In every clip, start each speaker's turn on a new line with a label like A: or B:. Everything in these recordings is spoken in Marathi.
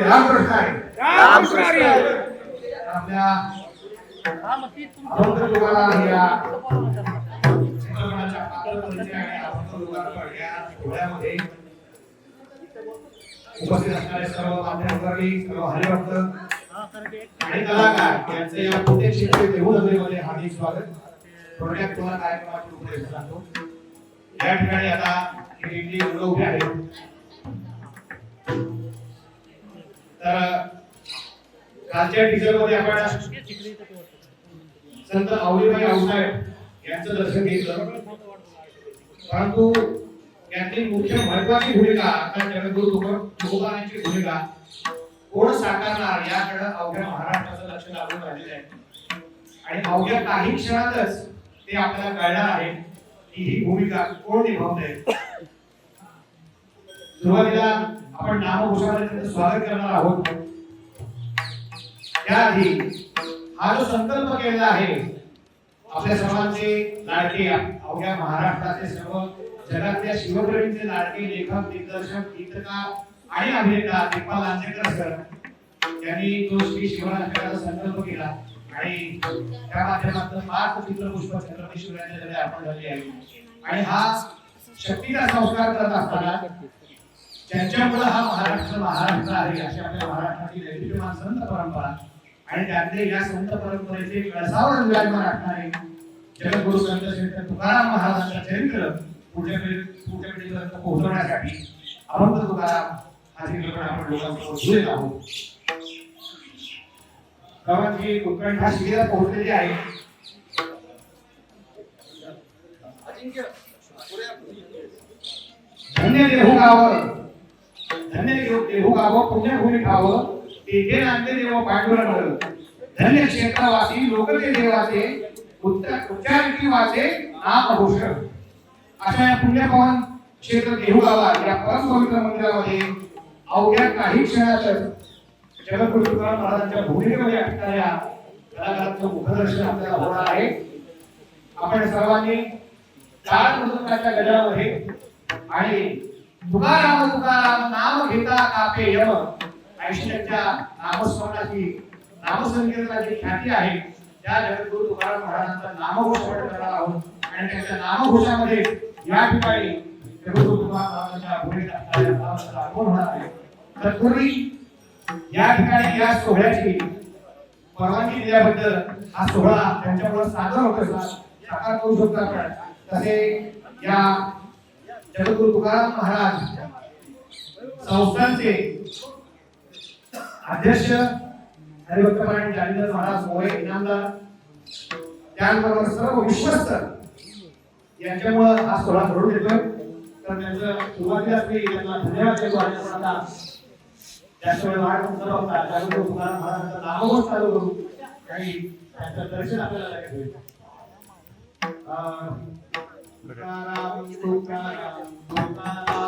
A: ते रामकृष्ण आहे.
B: रामकृष्ण हरी.
A: आपल्या या उपस्थित असणारे सर्व माध्यमकर्मी सर्व हरिभक्त आणि कलाकार यांचे या पुणे क्षेत्री देहूनगरीमध्ये हार्दिक स्वागत. थोडक्यात तुम्हाला कार्यक्रमाची उपदेश सांगतो या ठिकाणी आता ही दिंडी मुलं उभी आहेत. तर कालच्या टीचरमध्ये आपण संत आवलीबाई आऊसाहेब यांचं दर्शन घेतलं. परंतु यातली मुख्य महत्वाची भूमिका आता जगद्गुरु तुकोबा- भूमिका कोण साकारणार याकडे अवघ्या महाराष्ट्राचं लक्ष लागून राहिलेलं आहे. आणि अवघ्या काही क्षणातच ते आपल्याला कळणार आहे की ही भूमिका कोण निभावते सुरुवातीला आपण नामघोषामध्ये त्यांचं स्वागत करणार आहोत. त्याआधी हा जो संकल्प केलेला आहे आपल्या सर्वांचे लाडके अवघ्या महाराष्ट्राचे सर्व जगातल्या शिवप्रेमींचे लाडके लेखक दिग्दर्शक गीतकार आणि अभिनेता दीपाल लांजेकर सर यांनी तो श्री शिवराजकाचा संकल्प केला. आणि त्या माध्यमातून पाच चित्रपुष्प छत्रपती शिवरायांच्याकडे अर्पण झाली आहे. आणि हा शक्तीचा संस्कार करत असताना त्यांच्यामुळे हा महाराष्ट्र महाराष्ट्र आहे अशी आपल्या महाराष्ट्राची दैदिप्यमान संत परंपरा. आणि त्यातले या संत परंपरेचे कळसावर विराजमान असणारे जगद्गुरु संत श्री तुकाराम महाराजांचं चरित्र पुढच्या पिढी पुढच्या पिढीपर्यंत पोहोचवण्यासाठी अभंग तुकाराम हा चित्रपट आपण लोकांसमोर घेऊन आहोत गावाची उत्कंठा शिबिरात पोहोचलेली आहे. धन्य देहू गाव धन्य देहू देहू गाव पुण्यभूमी ठाव तेथे नांदे देव पांडुरंग धन्य क्षेत्रवासी लोकते देवाचे उत्तर उच्चारिती वाचे नाम भूषण अशा या पुण्यपवन क्षेत्र देहू या परम पवित्र मंदिरामध्ये अवघ्या काही क्षणातच जगद्गुरु तुकाराम महाराजांच्या भूमिकेमध्ये असणाऱ्या कलाकारांचं मुखदर्शन आपल्याला होणार आहे. आपण सर्वांनी चार मृदंगाच्या गजरामध्ये आणि तुकाराम तुकाराम नाम घेता कापे यम. ऐश्वर्याच्या नामस्मरणाची नामसंकीर्तनाची ख्याती आहे. त्या जगद्गुरु तुकाराम महाराजांचा नामघोष आपण करणार आहोत. आणि त्यांच्या नामघोषामध्ये या ठिकाणी जगद्गुरु तुकाराम महाराजांच्या भूमिका असणाऱ्या आगमन होणार आहे. तत्पूर्वी या ठिकाणी या सोहळ्याची परवानगी दिल्याबद्दल हा सोहळा त्यांच्यामुळे सादर होत असला साकार करू शकतो आपण. तसे या जगद्गुरु तुकाराम महाराज संस्थांचे अध्यक्ष हरिभक्त हरिभक्तपरायण जालिंदर महाराज मोहे इनामदार त्याचबरोबर सर्व विश्वस्त यांच्यामुळं हा सोहळा घडून येतोय. तर त्यांचं सुरुवातीलाच मी त्यांना धन्यवाद देतो आणि आता त्याशिवाय वेळ वाढ होता जागरूक तुकाराम महाराजांचा नामघोष चालू करू. आणि त्यांचं दर्शन आपल्याला लगेच Para o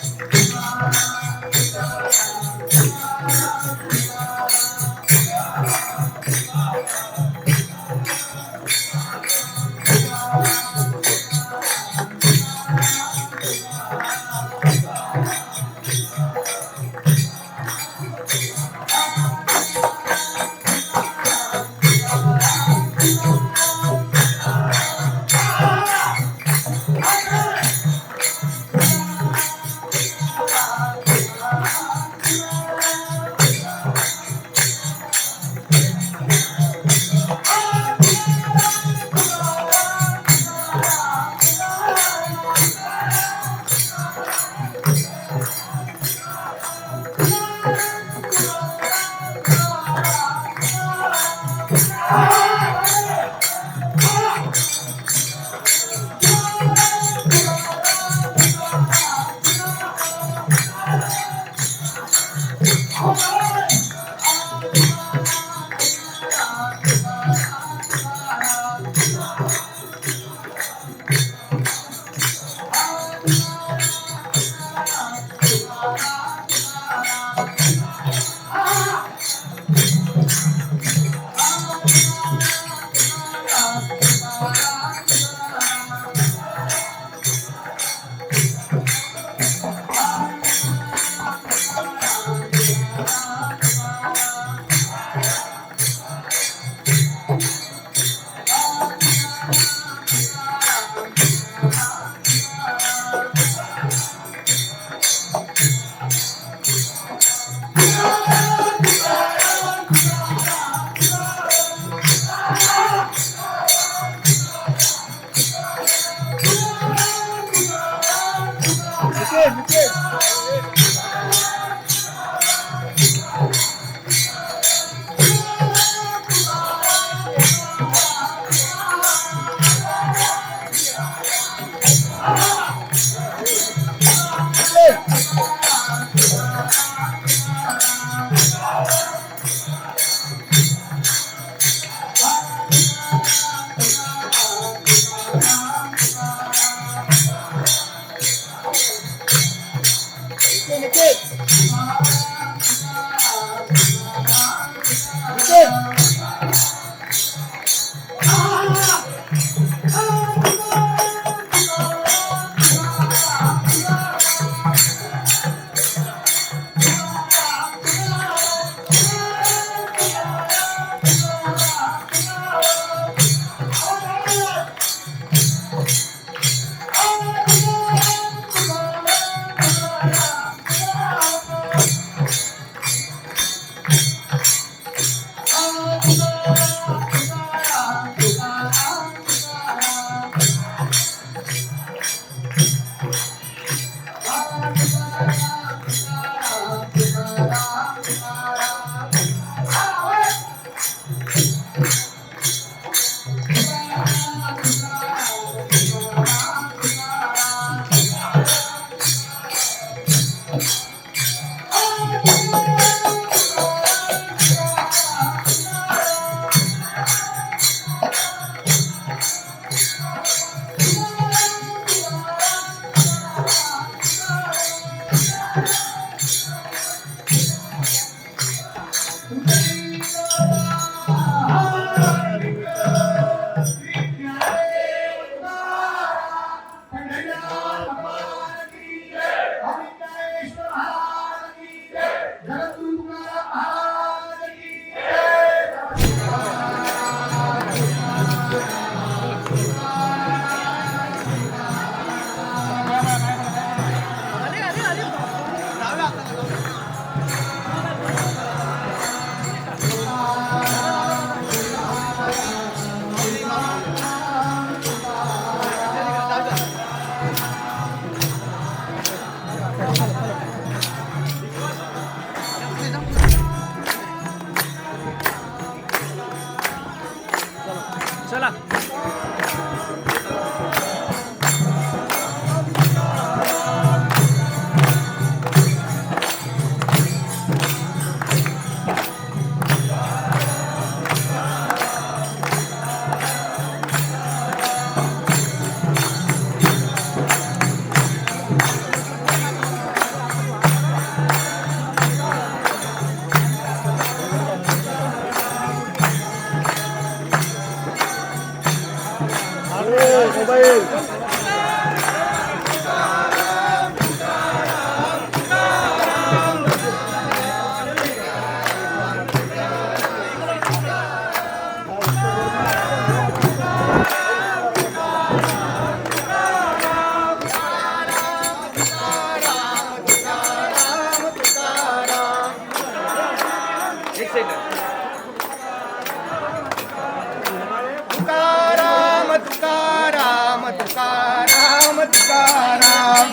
A: Thank you. Oh.
B: चला.
A: Alô, rouba ele. சத்காராம்